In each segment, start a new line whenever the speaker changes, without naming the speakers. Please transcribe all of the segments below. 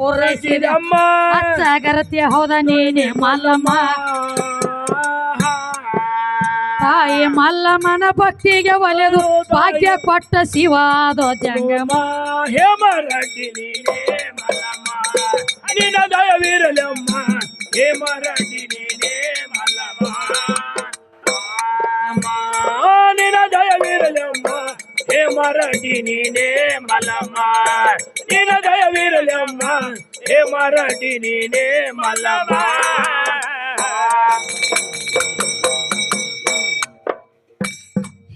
ಪೂರೈಸಿದಮ್ಮ
ಅಚ್ಚಗರತಿ ಹೌದ ನೀನೆ ಮಲ್ಲಮ್ಮ. ತಾಯಿ ಮಲ್ಲಮ್ಮನ ಭಕ್ತಿಗೆ ಒಲೆದು ಭಾಗ್ಯ ಕೊಟ್ಟ ಶಿವಾದ ಜಂಗಮ.
ಹೇಮರಡ್ಡಿ ಮಲ್ಲಮ್ಮ ನಿನ್ನ ದಯವಿರಲಮ್ಮ ಹೇಮರಡ್ಡಿ ನೀನೇ ಮಲ್ಲಮ್ಮ.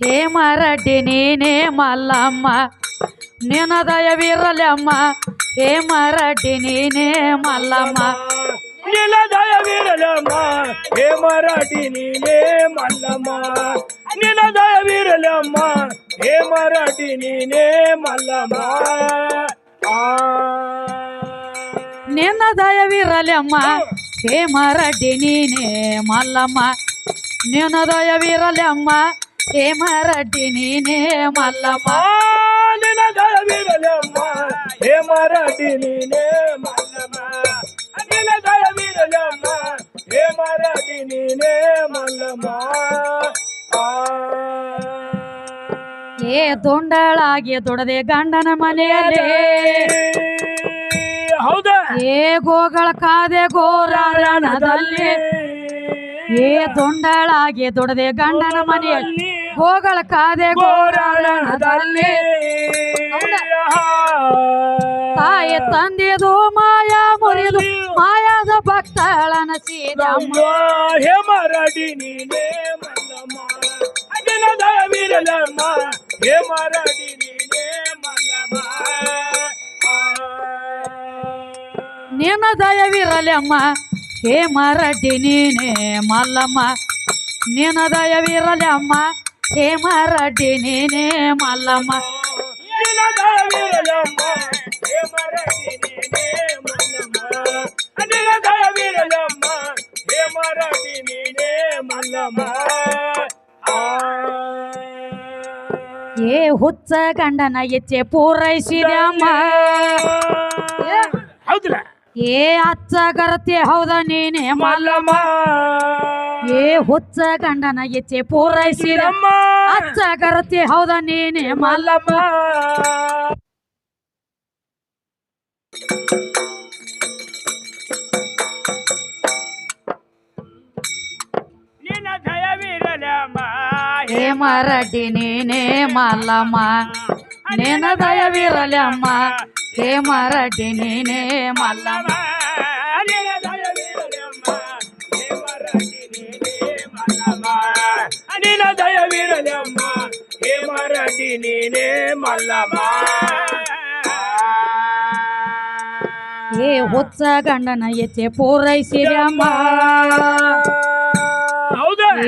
ಹೇ ಮರಡಿ ನೀನೇ ಮಲ್ಲಮ್ಮ ನಿನ್ನ ದಯವಿರಲಮ್ಮ ಹೇ ಮರಡಿ ನೀನೇ ಮಲ್ಲಮ್ಮ.
ನಿಲ ದಯವಿರಲಮ್ಮ ಹೇ ಮರಡಿ ನೀನೇ ಮಲ್ಲಮ್ಮ. ನಿಲ ದಯವಿರಲಮ್ಮ ಹೇ ಮರಾಠಿ ನೀನೇ ಮಲ್ಲಮ್ಮ.
ನಿನ್ನ ದಯವಿರಲಮ್ಮ ಹೇ ಮರಾಠಿ ನೀನೇ ಮಲ್ಲಮ್ಮ. ನಿನ್ನ ದಯವಿರಲಮ್ಮ ಹೇ ಮರಾಠಿ ನೀನೇ ಮಲ್ಲಮ್ಮ.
ನಿನ್ನ ದಯವಿರಲಮ್ಮ ಹೇ ಮರಾಠಿ ನೀನೇ ಮಲ್ಲಮ್ಮ. ನಿಲ ದಯವಿರಲಮ್ಮ ಹೇ ಮರಾಠಿ ನೀನೇ ಮಲ್ಲಮ್ಮ. ಆ.
ದೊಂಡಳಾಗಿ ದೊಡದೆ ಗಂಡನ ಮನೆಯಲ್ಲಿ.
ಹೌದಾ?
ಏ ಗೋಗಳ ಕಾದೆ ಗೋರಾರಣದಲ್ಲಿ ಏ ದೊಂಡಳಾಗಿ ದೊಡದೆ ಗಂಡನ ಮನೆಯಲ್ಲಿ. ಗೋಗಳ ಕಾದೆ ಗೋರಾರಣದಲ್ಲಿ ತಾಯಿ ತಂದಿದು ಮಾಯಾ ಮುರಿದು ಮಾಯಾದ ಭಕ್ತಳನ ಸೀದಮ್ಮ
ಹೇ ಮರಾಠಿ ನೀನೇ ಮಲ್ಲಮ್ಮ. ಅದಿನ ದಯವಿರಲಮ್ಮ. ಹೇ ಮರಾಠಿ ನೀನೇ ಮಲ್ಲಮ್ಮ
ನಿನ್ನ ದಯವಿರಲಮ್ಮ ಹೇ ಮರಡ್ಡಿ ನೀನೇ ಮಲ್ಲಮ್ಮ ನಿನ್ನ ದಯವಿರಲಮ್ಮ ಹೇ ಮರಡ್ಡಿ ನೀನೇ ಮಲ್ಲಮ್ಮ
ನಿನ್ನ ದಯವಿರಲಮ್ಮ ಹೇ ಮರಡಿ ನೀನೇ ಮಲ್ಲಮ್ಮ ಅದಿನ ದಯವಿರಲಮ್ಮ ಹೇ ಮರಾಠಿ ನೀನೇ ಮಲ್ಲಮ್ಮ
ಹುಚ್ಚ ಗಂಡನ ಎಚ್ಚೆ ಪೂರೈಸಿದಮ್ಮ
ಹೌದಿಲ್ಲ
ಏ ಅಚ್ಚ ಗರತಿ ಹೌದ ನೀನೇ ಮಲ್ಲಮ್ಮ? ಏ ಹುಚ್ಚ ಗಂಡನ ಎಚ್ಚೆ
ಪೂರೈಸಿದಮ್ಮ
ಅಚ್ಚ ಗರತಿ ಹೌದ ನೀನೇ ಮಲ್ಲಮ್ಮ! ಹೇ ಮರಡ್ಡಿ ನೀನೇ ಮಲ್ಲಮ್ಮ ನೀನ ದಯವಿರಲಮ್ಮ ಹೇ ಮರಡ್ಡಿ ನೀನೇ ಮಲ್ಲಮ್ಮ.
ನಿನ್ನ ದಯವಿರಲಮ್ಮ ಹೇ ಮರಾಠಿ ನೀನೇ ಮಲ್ಲಮ್ಮ. ನಿನ್ನ ದಯವಿರಲಮ್ಮ ಹೇ ಮರಾಠಿ ನೀನೇ ಮಲ್ಲಮ್ಮ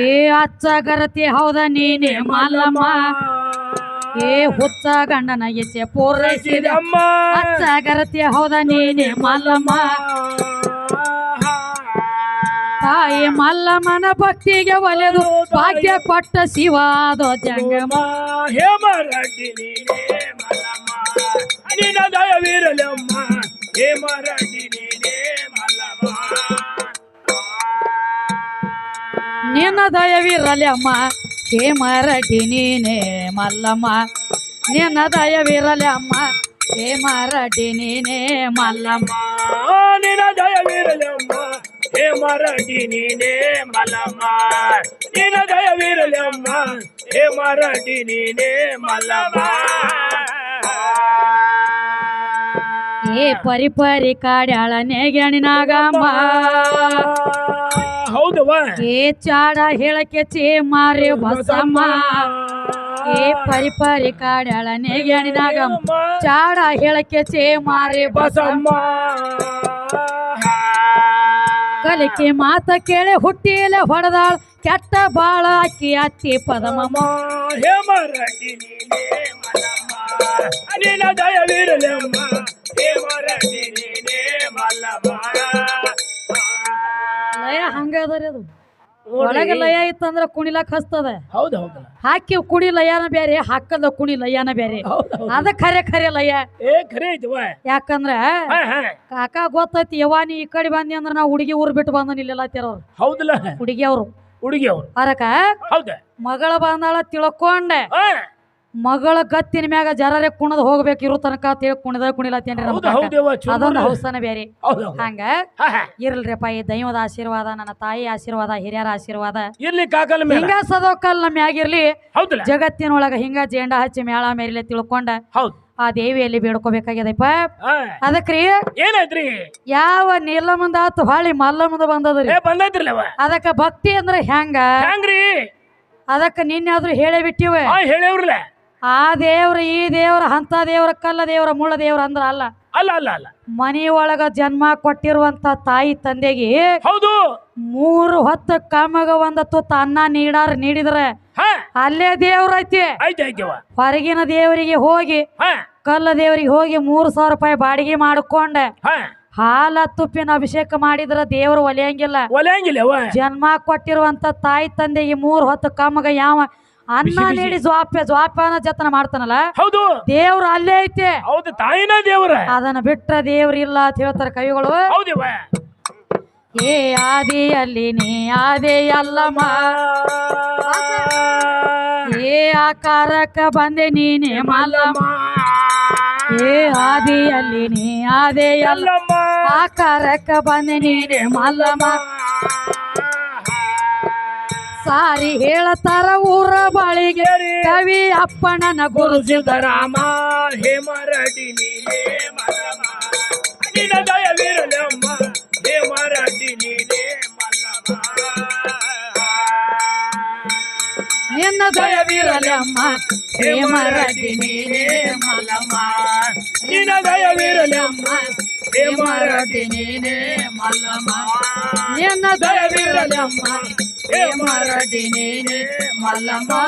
ಏ ಪೂರೈಸಿದಮ್ಮ
ಹೌದಾ
ಅಚ್ಚ ಗರತಿ ಹೌದ ನೀನೇ ಮಲ್ಲಮ್ಮ ಏ ಹುಚ್ಚ ಗಂಡನ ಎಚ್ಚೆ
ಪೂರೈಸಿದಮ್ಮ
ಅಚ್ಚ ಗರತಿ ಹೌದ ನೀನೇ ಮಲ್ಲಮ್ಮ ತಾಯಿ ಮಲ್ಲಮ್ಮನ ಭಕ್ತಿಗೆ ಒಲೆದು ಭಾಗ್ಯ ಕೊಟ್ಟ ಶಿವಾದೋ ಜಂಗಮ.
ಹೇಮರಡ್ಡಿ ದಯವಿರಲಮ್ಮ
ಹೇ ಮರಡಿ ನೀನೇ ಮಲ್ಲಮ್ಮ. ನಿನ್ನ ದಯವಿರಲಮ್ಮ ಹೇ ಮರಡಿ ನೀನೇ ಮಲ್ಲಮ್ಮ.
ನಿನ್ನ ದಯವಿರಲಮ್ಮ ಹೇಮರಡ್ಡಿ ನೀನೇ ಮಲ್ಲಮ್ಮ. ನಿನ್ನ ದಯವಿರಲಮ್ಮ ಹೇಮರಡ್ಡಿ ನೀನೇ ಮಲ್ಲಮ್ಮ.
ಏ ಪರಿ ಪರಿ ಕಾಡ್ಯಾಳ ನೇಗಣಿನಾಗಮ್ಮ
ಹೌದವ
ಏ ಚಾಡ ಹೇಳಕ್ಕೆ ಚೇ ಮಾರಿ ಬಸಮ್ಮ ಏ ಪರಿ ಪರಿ ಕಾಡ್ಯಾಳ ನೇಗಣಿನಾಗಮ್ಮ ಚಾಡ ಹೇಳಕ್ಕೆ ಚೇ ಮಾರಿ ಬಸಮ್ಮ ಕಲಿಕೆ ಮಾತ ಕೇಳಿ ಹುಟ್ಟಿಲೆ ಹೊಡೆದಾಳ. ಕೆಟ್ಟ ಬಾಳ ಅಕ್ಕಿ ಅತ್ತಿ ಪದಮಮ್ಮ.
ನಿನ್ನ ದಯವಿರಲಮ್ಮ.
ಹಂಗದರಿ ಅದು. ಒಳಗೆ ಲಯ ಇತ್ತಂದ್ರ ಕುಣಿಲಕ್ ಹಸ್ತದ.
ಹೌದು ಹೌದು
ಹಾಕಿ ಕುಣಿ ಲಯನ ಬೇರೆ ಹಾಕದ ಕುಣಿ ಲಯನ ಬೇರೆ
ಹೌದು ಹೌದು
ಅದ ಖರೆ ಖರೆ ಲಯ.
ಏ ಖರೆ
ಯಾಕಂದ್ರ
ಹಾ ಹಾ
ಕಾಕ ಗೊತ್ತೈತಿ ಯವ್ವ ನೀ ಈ ಕಡೆ ಬಂದಿ ಅಂದ್ರ ನಾವು ಹುಡುಗಿ ಊರ್ ಬಿಟ್ಟು ಬಂದ ಇಲ್ಲೆಲ್ಲ ತಿರೋರು
ಹೌದಲ್ಲ.
ಹುಡುಗಿ ಅವ್ರು
ಹುಡುಗಿ ಅವ್ರು
ಅದಕ್ಕ
ಹೌದ.
ಮಗಳ ಬಂದಾಳ ತಿಳ್ಕೊಂಡೆ.
ಹಾ
ಮಗಳ ಗತ್ತಿನ ಮ್ಯಾಗ ಜರರೆ ಕುಣದ್ ಹೋಗ್ಬೇಕು ಇರೋ ತನಕ ತಿಳಿ ಕುಣಿದ ಕುಣಿಲತ್ತೇನ್ರಿ ನಮ್ಮ
ಹೌದು
ಅದೊಂದು ಹೌಸನ ಬೇರೆ.
ಹೌದು
ಹಂಗ ಇರ್ಲ್ರಿಪ್ಪ ಈ ದೈವದ ಆಶೀರ್ವಾದ ನನ್ನ ತಾಯಿ ಆಶೀರ್ವಾದ ಹಿರಿಯರ ಆಶೀರ್ವಾದ.
ಇರ್ಲಿ ಕಾಕಲ್ ಮೇಲೆ
ಹಿಂಗ ಸದೋಕಲ್ ನಮ್ಮ ಮ್ಯಾಗಿರ್ಲಿ
ಹೌದಲ್ಲ.
ಜಗತ್ತಿನೊಳಗ ಹಿಂಗ ಜೇಂಡ ಹಚ್ಚಿ ಮೇಳ ಮೇರಿಲೆ ತಿಳ್ಕೊಂಡ
ಹೌದು.
ಆ ದೇವಿಯಲ್ಲಿ ಬೇಡ್ಕೋಬೇಕಾಗ್ಯದಪ್ಪ. ಅದಕ್ರಿ
ಏನಾಯ್ತ್ರಿ?
ಯಾವ ನೀಲಮಂದ ಆತು ಹೊಳಿ ಮಲ್ಲಮಂದ ಬಂದದ್ರಿ.
ಏ ಬಂದೈತ್ರಿಲ್ಲವ
ಅದಕ್ಕ ಭಕ್ತಿ ಅಂದ್ರ
ಹೆಂಗ್ರಿ?
ಅದಕ್ಕ ನಿನ್ನೆ ಹೇಳೇ ಬಿಟ್ಟಿವ.
ಹೇಳೇವ್ರಲ್ಲ
ಆ ದೇವ್ರ ಈ ದೇವ್ರ ಅಂತ ದೇವ್ರ ಕಲ್ಲ ದೇವ್ರ ಮುಳ್ಳ ದೇವ್ರ ಅಂದ್ರ ಅಲ್ಲ.
ಅಲ್ಲ ಅಲ್ಲ ಅಲ್ಲ.
ಮನೆಯೊಳಗ ಜನ್ಮ ಕೊಟ್ಟಿರುವಂತ ತಾಯಿ ತಂದೆಗೆ
ಹೌದು.
ಮೂರು ಹೊತ್ತು ಕಾಮಗ ಒಂದ ತುತ್ತ ಅನ್ನ ನೀಡಾರ ನೀಡಿದ್ರೆ ಅಲ್ಲೇ ದೇವ್ರ ಐತಿ. ಹೊರಗಿನ ದೇವರಿಗೆ ಹೋಗಿ ಕಲ್ಲ ದೇವರಿಗೆ ಹೋಗಿ ಮೂರು ಸಾವಿರ ರೂಪಾಯಿ ಬಾಡಿಗೆ ಮಾಡ್ಕೊಂಡ. ಹಾಲ ತುಪ್ಪಿನ ಅಭಿಷೇಕ ಮಾಡಿದ್ರ ದೇವ್ರು ಒಲೆಯಂಗಿಲ್ಲ.
ಒಲೆಯಂಗಿಲ್ಲ
ಜನ್ಮ ಕೊಟ್ಟಿರುವಂತ ತಾಯಿ ತಂದೆಗೆ ಮೂರು ಹೊತ್ತು ಕಾಮಗ ಯಾವ ಅನ್ನ. ನೀಡಿ ಜ್ವಾಪ್ಯ ಜ್ವಾಪ್ಯನ ಜತನ ಮಾಡ್ತಾನಲ್ಲ
ಹೌದು.
ದೇವ್ರು ಅಲ್ಲೇ ಐತೆ.
ಹೌದು ತಾಯಿನ ದೇವ್ರ.
ಅದನ್ನ ಬಿಟ್ಟ ದೇವ್ರ ಇಲ್ಲ ಅಂತ ಹೇಳ್ತಾರೆ ಕವಿಗಳು.
ಹೌದಿವ
ಏ ಆದಿಯಲ್ಲಿ ನೀ ಆದೇ ಅಲ್ಲಮ್ಮ. ಏ ಆಕಾರಕ್ಕ ಬಂದೆ ನೀನೆ ಮಲ್ಲಮ್ಮ. ಏ ಆದಿಯಲ್ಲಿ ನೀ ಆದೇ ಅಲ್ಲಮ್ಮ
ಎಲ್ಲಮ್ಮ
ಆಕಾರಕ್ಕ ಬಂದೆ ನೀನೇ ಮಲ್ಲಮ್ಮ. ಸಾರಿ ಹೇಳತಾರ ಊರ ಬಾಳಿಗೆ. ಕವಿ ಅಪ್ಪಣನ ಗುರು
ಸಿದ್ದರಾಮ ಹೇಮರಡಿ ನೀನೇ ಮಲ್ಲಮ್ಮ. ನಿನ್ನ ದಯವಿರಲಮ್ಮ ಹೇಮರಡಿ ನೀನೇ ಮಲ್ಲಮ್ಮ.
ನಿನ್ನ ದಯವಿರಲಮ್ಮ ಹೇಮರಡಿ ನೀನೇ ಮಲ್ಲಮ್ಮ.
ನಿನ್ನ ದಯವಿರಲಮ್ಮ
ನೀನೇ ಮಲ್ಲಮ್ಮ. ನಿನ್ನ ದಯವಿರಲಮ್ಮ. మరటి నేనే మల్లమ్మా